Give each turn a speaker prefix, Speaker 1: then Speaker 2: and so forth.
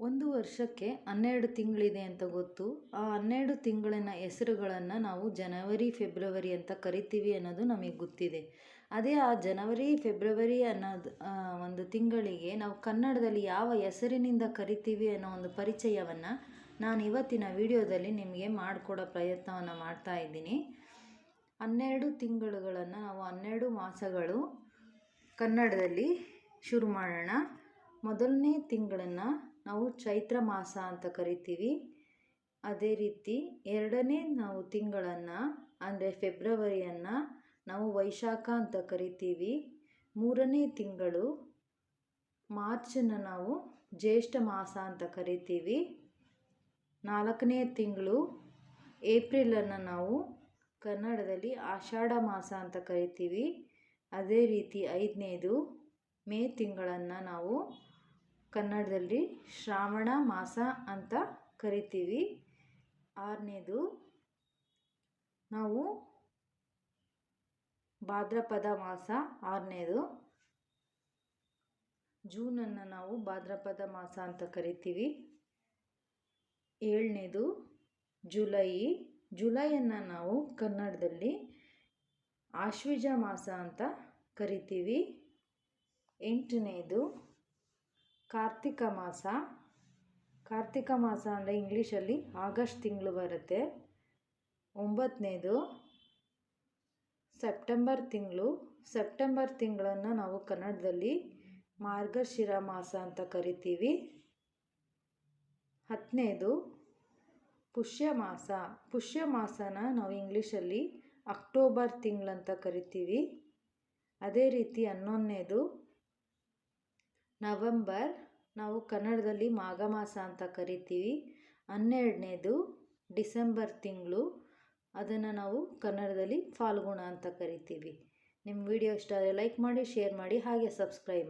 Speaker 1: ಒಂದು ವರ್ಷಕ್ಕೆ ಹನ್ನೆರಡು ತಿಂಗಳಿದೆ ಅಂತ ಗೊತ್ತು. ಆ ಹನ್ನೆರಡು ತಿಂಗಳಿನ ಹೆಸರುಗಳನ್ನು ನಾವು ಜನವರಿ, ಫೆಬ್ರವರಿ ಅಂತ ಕರಿತೀವಿ ಅನ್ನೋದು ನಮಗೆ ಗೊತ್ತಿದೆ. ಅದೇ ಆ ಜನವರಿ, ಫೆಬ್ರವರಿ ಅನ್ನೋದು ಒಂದು ತಿಂಗಳಿಗೆ ನಾವು ಕನ್ನಡದಲ್ಲಿ ಯಾವ ಹೆಸರಿನಿಂದ ಕರಿತೀವಿ ಅನ್ನೋ ಒಂದು ಪರಿಚಯವನ್ನು ನಾನು ಇವತ್ತಿನ ವಿಡಿಯೋದಲ್ಲಿ ನಿಮಗೆ ಮಾಡಿಕೊಡೋ ಪ್ರಯತ್ನವನ್ನು ಮಾಡ್ತಾ ಇದ್ದೀನಿ. ಹನ್ನೆರಡು ತಿಂಗಳುಗಳನ್ನು ನಾವು ಹನ್ನೆರಡು ಮಾಸಗಳು ಕನ್ನಡದಲ್ಲಿ ಶುರು ಮಾಡೋಣ. ಮೊದಲನೇ ತಿಂಗಳನ್ನು ನಾವು ಚೈತ್ರ ಮಾಸ ಅಂತ ಕರಿತೀವಿ. ಅದೇ ರೀತಿ ಎರಡನೇ ನಾವು ತಿಂಗಳನ್ನು, ಅಂದರೆ ಫೆಬ್ರವರಿಯನ್ನು ನಾವು ವೈಶಾಖ ಅಂತ ಕರಿತೀವಿ. ಮೂರನೇ ತಿಂಗಳು ಮಾರ್ಚನ್ನು ನಾವು ಜ್ಯೇಷ್ಠ ಮಾಸ ಅಂತ ಕರಿತೀವಿ. ನಾಲ್ಕನೇ ತಿಂಗಳು ಏಪ್ರಿಲನ್ನು ನಾವು ಕನ್ನಡದಲ್ಲಿ ಆಷಾಢ ಮಾಸ ಅಂತ ಕರಿತೀವಿ. ಅದೇ ರೀತಿ ಐದನೇದು ಮೇ ತಿಂಗಳನ್ನು ನಾವು ಕನ್ನಡದಲ್ಲಿ ಶ್ರಾವಣ ಮಾಸ ಅಂತ ಕರಿತೀವಿ. ಆರನೇದು ನಾವು ಭಾದ್ರಪದ ಮಾಸ ಆರನೇದು. ಜೂನನ್ನು ನಾವು ಭಾದ್ರಪದ ಮಾಸ ಅಂತ ಕರಿತೀವಿ. ಏಳನೇದು ಜುಲೈ. ಜುಲೈಯನ್ನು ನಾವು ಕನ್ನಡದಲ್ಲಿ ಆಶ್ವಿಜ ಮಾಸ ಅಂತ ಕರಿತೀವಿ. ಎಂಟನೇದು ಕಾರ್ತಿಕ ಮಾಸ. ಕಾರ್ತಿಕ ಮಾಸ ಅಂದರೆ ಇಂಗ್ಲೀಷಲ್ಲಿ ಆಗಸ್ಟ್ ತಿಂಗಳು ಬರುತ್ತೆ. ಒಂಬತ್ತನೇದು ಸೆಪ್ಟೆಂಬರ್ ತಿಂಗಳು. ಸೆಪ್ಟೆಂಬರ್ ತಿಂಗಳನ್ನು ನಾವು ಕನ್ನಡದಲ್ಲಿ ಮಾರ್ಗಶಿರ ಮಾಸ ಅಂತ ಕರಿತೀವಿ. ಹತ್ತನೇದು ಪುಷ್ಯ ಮಾಸ. ಪುಷ್ಯ ಮಾಸನ ನಾವು ಇಂಗ್ಲೀಷಲ್ಲಿ ಅಕ್ಟೋಬರ್ ತಿಂಗಳಂತ ಕರಿತೀವಿ. ಅದೇ ರೀತಿ ಹನ್ನೊಂದನೇದು ನವಂಬರ್, ನಾವು ಕನ್ನಡದಲ್ಲಿ ಮಾಘ ಮಾಸ ಅಂತ ಕರಿತೀವಿ. ಹನ್ನೆರಡನೇದು ಡಿಸೆಂಬರ್ ತಿಂಗಳು, ಅದನ್ನು ನಾವು ಕನ್ನಡದಲ್ಲಿ ಫಾಲ್ಗುಣ ಅಂತ ಕರಿತೀವಿ. ನಿಮ್ಮ ವಿಡಿಯೋ ಇಷ್ಟ ಆದರೆ ಲೈಕ್ ಮಾಡಿ, ಶೇರ್ ಮಾಡಿ, ಹಾಗೆ ಸಬ್ಸ್ಕ್ರೈಬ್